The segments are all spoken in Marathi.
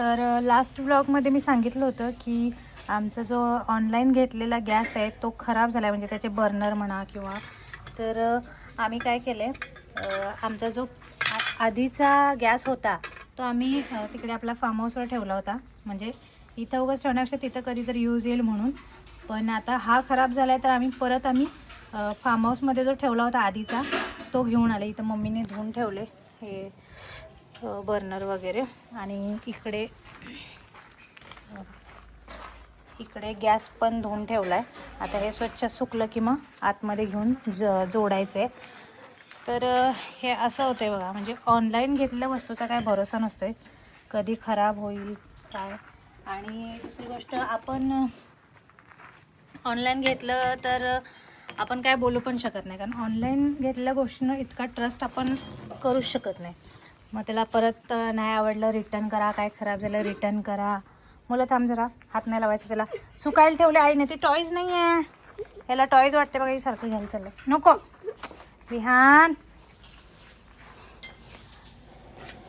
तर लास्ट ब्लॉगमध्ये मी सांगितलं होतं की आमचा जो ऑनलाईन घेतलेला गॅस आहे तो खराब झाला आहे म्हणजे त्याचे बर्नर म्हणा किंवा तर आम्ही काय केलं आहे आमचा जो आधीचा गॅस होता तो आम्ही तिकडे आपला फार्म हाऊसवर ठेवला होता. म्हणजे इथं उगाच ठेवण्यापेक्षा तिथं कधी तर यूज येईल म्हणून. पण आता हा खराब झाला आहे तर आम्ही परत आम्ही फार्म हाऊसमध्ये जो ठेवला होता आधीचा तो घेऊन आले. इथं मम्मीने धुवून ठेवले. हे बर्नर वगैरे. आणि इकडे इकडे गॅस पण धुवून ठेवला आहे आता हे स्वच्छ सुकलं की मग आतमध्ये घेऊन ज जोडायचं आहे तर हे असं होतं आहे बघा म्हणजे ऑनलाईन घेतलेल्या वस्तूचा काय भरोसा नसतो आहे कधी खराब होईल काय? आणि दुसरी गोष्ट आपण ऑनलाईन घेतलं तर आपण काय बोलू पण शकत नाही. कारण ऑनलाईन घेतलेल्या गोष्टीनं इतका ट्रस्ट आपण करूच शकत नाही. मग त्याला परत नाही आवडलं रिटर्न करा काय खराब झालं रिटर्न करा. मुलं थांब जरा हात नाही लावायचं त्याला. सुकायला ठेवले आईने ती टॉईज नाही आहे ह्याला टॉईज वाटते बघा सारखं घ्यायला चाललंय. नको. विहान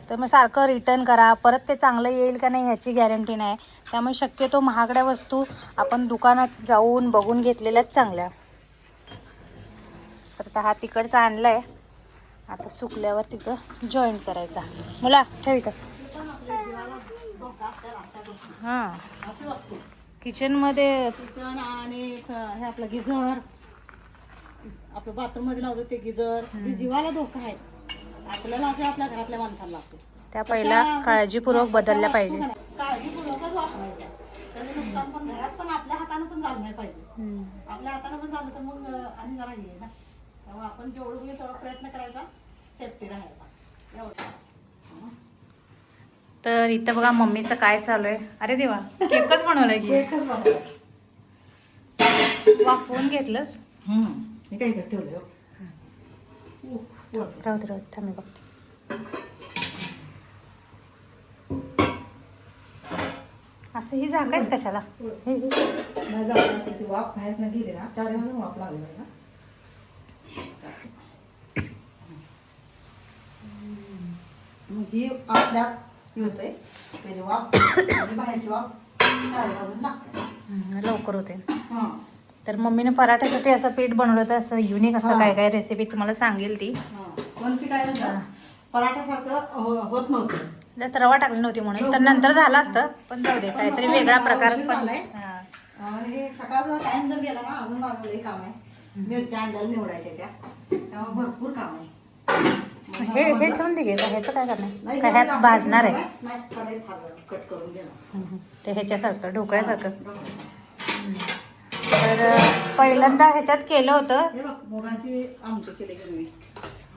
तर मग सारखं रिटर्न करा. परत ते चांगलं येईल का नाही ह्याची गॅरंटी नाही. त्यामुळे शक्यतो महागड्या वस्तू आपण दुकानात जाऊन बघून घेतलेल्याच चांगल्या. तर आता हा तिकडचा आणला आहे आता सुकल्यावर तिथं जॉईंट करायचा मुला ठेव इथं. हां. अशी वस्तू किचनमध्ये किचन आणि हे आपलं गिझर आपलं बाथरूममध्ये लावतो ते गिझर ते जीवाला धोका आहे. आपल्याला आपल्या घरातल्या माणसाला लागतो. त्या पहिला काळजीपूर्वक बदलल्या पाहिजे. काळजीपूर्वकच वापरायच्या. त्याचं नुकसान पण घरात पण आपल्या हाताने पण झालं नाही पाहिजे. आपल्या हाताने पण झालं तर मग आणि जरा आहे ना. त्यामुळे आपण जेवढं होईल तेवढा प्रयत्न करायचा. सेफ्टी राहायचा. एवढं. तर इथं बघा मम्मीचं काय चालू आहे अरे देवा केकच बनवलाय की. बघा वाफवून घेतलंस? हे काय इकडे ठेवलं हो. राहू दे राहू थांब मी बघते. असं ही झाकायच कशाला? हे हे. वाफ बाहेर न गेली ना चार वाफ लागली ना. ही आपल्यात हे होतंय. त्याची वाफ आणि बाहेरची वाफ चार वाजून लागते हम्म, लवकर होते. हां. तर मम्मीने पराठ्यासाठी असं पीठ बनवलं होतं असं युनिक असं हा. काय काय रेसिपी तुम्हाला सांगेल ती. हां. कोणती काय पराठ्यासारखं हो- होत नव्हतं. त्यात रवा टाकली नव्हती म्हणून तर नंतर झालं असतं पण जाऊ दे काहीतरी वेगळा प्रकार उशीर पण झालाय. हा. आणि हे सकाळचा टाइम जर गेला ना अजून माझं लई काम आहे. मिरच्या आणल्याला निवडायच्या त्या. त्यामुळे भरपूर काम आहे. हे हे ठेवून दे ह्याचं काय करणार? हे ह्यात भाजणार आहे? कट करून. ते ह्याच्यासारखं ढोकळ्यासारखं ढोकळा. तर पहिल्यांदा ह्याच्यात केलं होतं. मुगाची आमटी केली गिरवी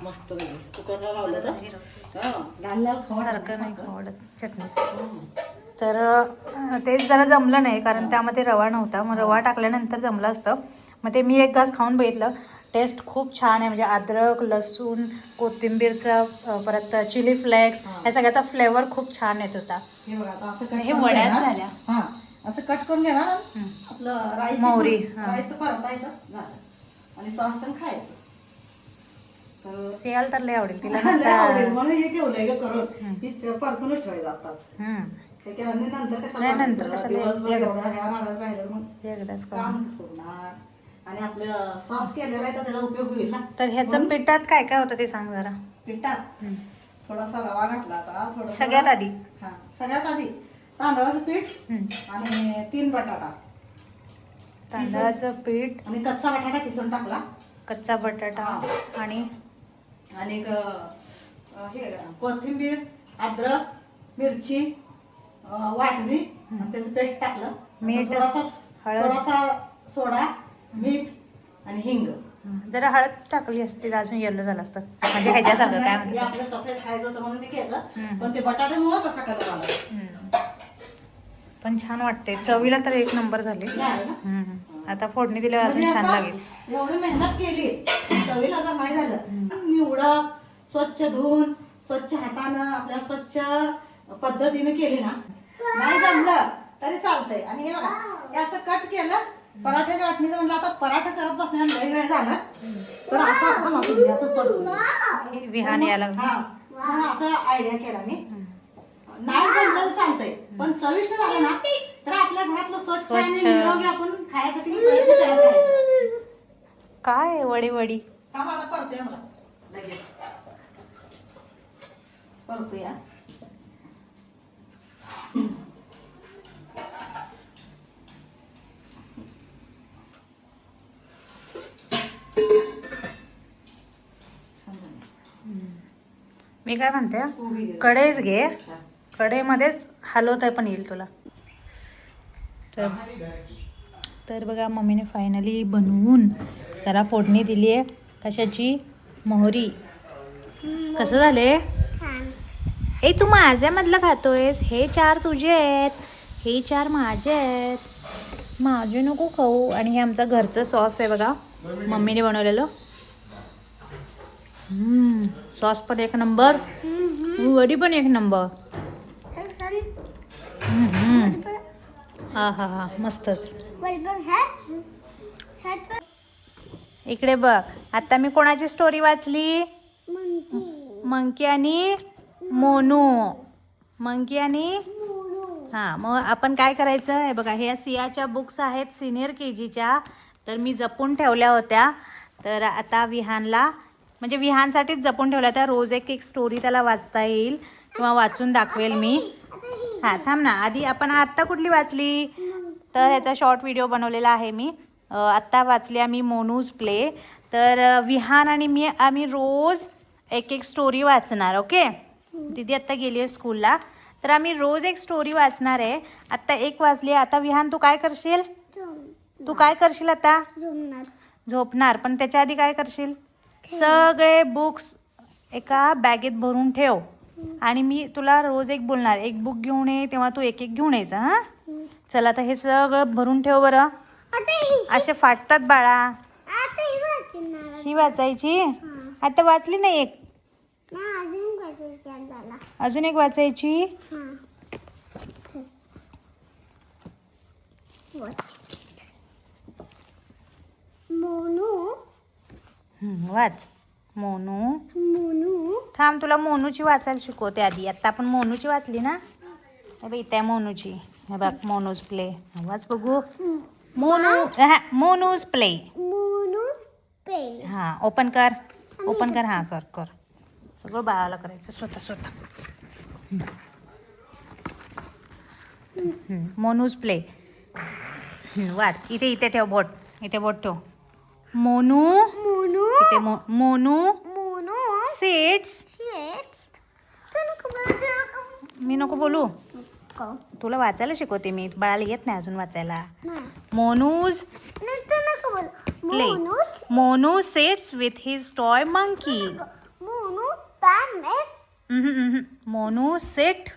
मस्त वेगळी कुकरला लावलं तर? नाही आवडत चटणीचं तर अं, ते जरा जमलं नाही कारण त्यामध्ये रवा नव्हता. मग रवा टाकल्यानंतर जमलं असतं. मग ते मी एक घास खाऊन बघितलं. टेस्ट खूप छान आहे म्हणजे अद्रक लसूण कोथिंबीरचं परत चिली फ्लेक्स. ह्या सगळ्याचा फ्लेवर खूप छान येत होता हे बघा आता असं कट हे करून वड्याच घेणार. झाल्या. हां असं कट करून घेणार. आपलं राईचं मोहरी, पण-. राईचं परतायचं झालं आणि सॉस खायचं तर सियाल तर लय आवडेल तिला आवडेल म्हणून हे ठेवलंय ग करून. हीच परतूनच ठेवायचं आताच नंतर नाही, नंतर मग एकदाच. काम सुटणार आणि आपलं सॉस केलेला आहे तर त्याचा उपयोग होईल ना. तर ह्याचं पिठात काय काय होतं ते सांग जरा. पिठात. थोडासा रवा घातला आता थोडा सगळ्यात आधी? हा सगळ्यात आधी तांदळाचं पीठ. आणि तीन बटाटा. तांदळाचं पीठ. आणि कच्चा बटाटा किसून टाकला. कच्चा बटाटा आणि? आणि हे कोथिंबीर अद्रक मिरची वाटली. त्याचं पेस्ट टाकलं. मीठ, थोडासा हळद. थोडासा सोडा. मीठ आणि हिंग. जरा हळद टाकली असती अजून येल्लो झालं असतं. म्हणजे ह्याच्यासारखं काय हे म्हणतात? आपलं सफेद खायचं होतं म्हणून मी केलं. पण ते बटाट्यामुळे तसा कलर आला. पण छान वाटते चवीला तर एक नंबर झाले. झालं ना? हम्म. आता फोडणी दिल्यावर अजून म्हणजे छान लागेल. एवढी मेहनत केली. चवीला जर नाही झालं निवडा स्वच्छ धुवून स्वच्छ हातानं आपल्या स्वच्छ पद्धतीने केली ना. नाही जमलं तरी चालतंय. आणि हे बघा हे असं कट केलं पराठ्याच्या वाटणीचं म्हणलं आता पराठा करत बसण्यात लई वेळ जाणार. तर असं मागून. विहान यायला हा असं आयडिया केला मी. नाही जमलं तर चालतंय. पण चविष्ट झालं ना तर आपल्या घरातलं स्वच्छ आणि. निरोगी आपण खायसाठी प्रयत्न करत राहायचं काय वडी वडी? थांब आता करतोय मला लगेच. करतोय मी काय म्हणते घे. कढईच घे. कढईमध्येच हलवता पण येईल तुला. तर तर बघा मम्मीने फायनली बनवून जरा फोडणी दिली आहे. कशाची? मोहरी. कसं झाले ए तू माझ्यामधलं खातोयस. हे चार तुझे आहेत. हे चार माझे आहेत. माझे नको खाऊ. आणि हे आमचं घरचं सॉस आहे बघा. मम्मीने बनवलेलं. सॉस पण एक नंबर वडी पण एक नंबर हा हा हा. मस्तच इकडे बघ आता मी कोणाची स्टोरी वाचली? मंकी. आणि मोनू. मंकी आणि हां मग आपण काय करायचं? हे बघा ह्या सियाच्या बुक्स आहेत सिनियर के जीच्या तर मी जपून ठेवल्या होत्या. तर आता विहानला म्हणजे विहानसाठीच जपून ठेवल्या होत्या रोज एक एक स्टोरी त्याला वाचता येईल किंवा वाचून दाखवेल मी. हां थांब ना. आधी आपण आत्ता कुठली वाचली? तर ह्याचा शॉर्ट व्हिडिओ बनवलेला आहे मी. आत्ता वाचली आम्ही मोनूज प्ले. तर विहान आणि मी आम्ही रोज एक एक स्टोरी वाचणार ओके? दीदी आत्ता गेली आहे स्कूलला तर आम्ही रोज एक स्टोरी वाचणार आहे. आत्ता एक वाचली आहे. आता विहान तू काय करशील? तू काय करशील आता? झोपणार. पण त्याच्या आधी काय करशील? सगळे बुक्स एका बॅगेत भरून ठेव. आणि मी तुला रोज एक बोलणार एक बुक घेऊन ये तेव्हा तू एक एक घेऊन यायचं हां? चला आता हे सगळं भरून ठेव बरं. असे फाटतात बाळा. ही वाचायची? आता वाचली नाही एक? अजून एक वाचायची मोनू वाच. मोनू. मोनू. थांब तुला मोनूची वाचायला शिकवते आधी. आता आपण मोनूची वाचली ना? हे बघ इथे आहे मोनूची. हे बघ मोनूज प्ले वाच बघू. मोनू हा, मोनूज प्ले मोनू पे हां ओपन कर. ओपन कर हां कर कर. सगळं बाळाला करायचं. स्वतः स्वतः. मोनूज प्ले वाच. इथे इथे ठेव बोट. इथे बोट ठेव. मोनू. मोनू. इथे मो मोनू मोनू सीट्स. मी नको बोलू. तुला वाचायला शिकवते मी. बाळाला येत नाही अजून वाचायला. Monu's play. Monu sits with his toy monkey Monu sit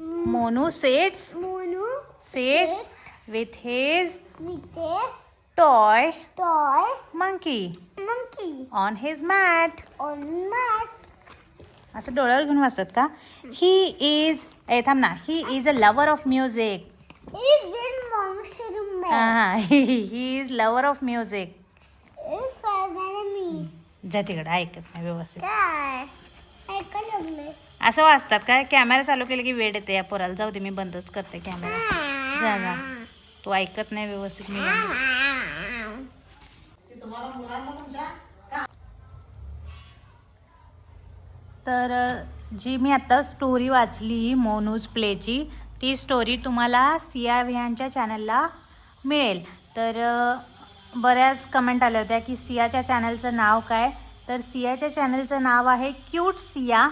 Monu sits Monu sits with his toy toy monkey monkey on his mat on mat असं डोळ्यावर घेऊन वाचतात का? ही इज ए थांब ना. He is a lover of music हां इज लवर ऑफ म्युझिक जा तिकडं ऐकत नाही व्यवस्थित. काय? ऐकायला लागले. असं वाचतात काय कॅमेरा चालू केलं की वेळ येते. या पोराला जाऊ दे मी बंदच करते कॅमेरा जा जा. तू ऐकत नाही व्यवस्थित मी तुम्हाला मुलांना तुमच्या तर जी मी आत्ता स्टोरी वाचली मोनूज प्लेची ती स्टोरी तुम्हाला सिया विहानच्या चॅनलला मिळेल. तर बऱ्याच कमेंट आल्या होत्या की सियाच्या चॅनलचं नाव काय? तर सियाच्या चॅनलचं नाव आहे क्यूट सिया.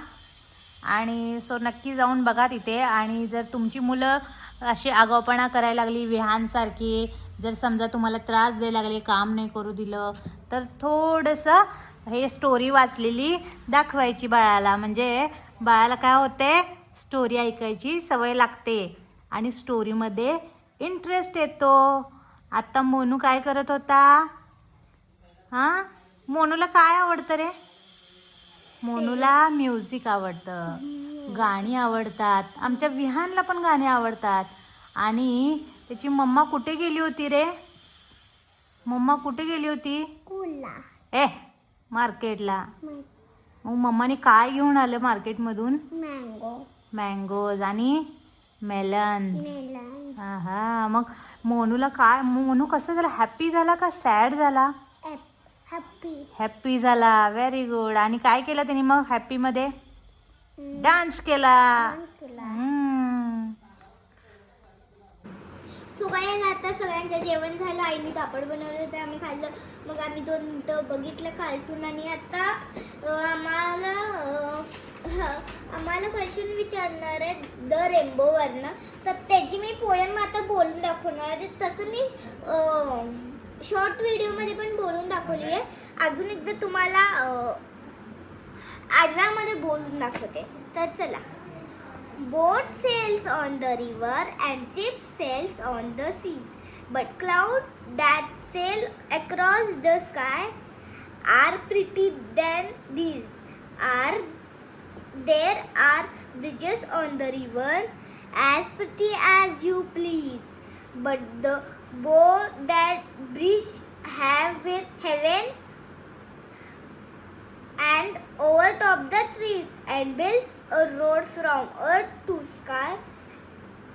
आणि सो नक्की जाऊन बघा तिथे. आणि जर तुमची मुलं अशी आगाऊपणा करायला लागली विहानसारखी जर समजा तुम्हाला त्रास द्यायला लागले काम नाही करू दिलं तर थोडंसं हे स्टोरी वाचलेली दाखवायची बाळाला. म्हणजे बाळाला काय होते स्टोरी ऐकायची सवय लागते आणि स्टोरीमध्ये इंटरेस्ट येतो. आत्ता मोनू काय करत होता? हां? मोनूला काय आवडतं रे? मोनूला म्युझिक आवडतं. गाणी आवडतात. आमच्या विहानला पण गाणी आवडतात. आणि त्याची मम्मा कुठे गेली होती रे? मम्मा कुठे गेली होती? ए मार्केटला. मग? मम्माने काय घेऊन आलं मार्केटमधून? मँगो. मँगोज आणि मेलन्स. मेलन हा मग मोनूला काय मोनू कसं झालं? हॅप्पी झाला का? सॅड झाला? हॅपी हॅप्पी झाला. व्हेरी गुड आणि काय केलं त्यांनी मग हॅप्पीमध्ये डान्स केला हम्म. सो आता सगळ्यांचं जेवण झालं आईने पापड बनवलं होतं आम्ही खाल्लं. मग आम्ही दोन मिनटं बघितलं कार्टून आणि आता आम्हाला आम्हाला क्वेश्चन विचारणार आहे द रेम्बोवरनं तर त्याची मी पोयम आता बोलून दाखवणार आहे. तसं मी शॉर्ट व्हिडिओमध्ये पण बोलून दाखवली आहे. अजून एकदा तुम्हाला आडव्यामध्ये बोलून दाखवते. तर चला. Boat sails on the river and ship sails on the seas. But clouds that sail across the sky are pretty than these. Are there are bridges on the river as pretty as you please. But the boat that bridge have in heaven and overtop the trees and builds a road from earth to sky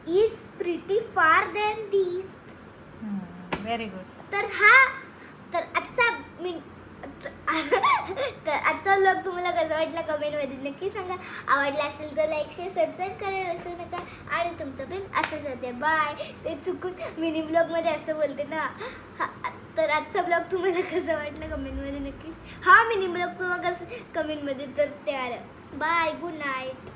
is pretty far than these very good तर हा तर आजचा मी तर आजचा ब्लॉग तुम्हाला कसा वाटला कमेंटमध्ये नक्की सांगा. आवडला असेल तर लाईक शेअर सबस्क्राईब करायला विसरू नका. आणि तुमचं प्रेम असंच होते. बाय ते चुकून मिनी ब्लॉगमध्ये असं बोलते ना. हा तर आजचा ब्लॉग तुम्हाला कसा वाटला कमेंटमध्ये नक्कीच. हा मिनी ब्लॉग तुम्हाला कसं कमेंटमध्ये तर ते आलं. Bye good night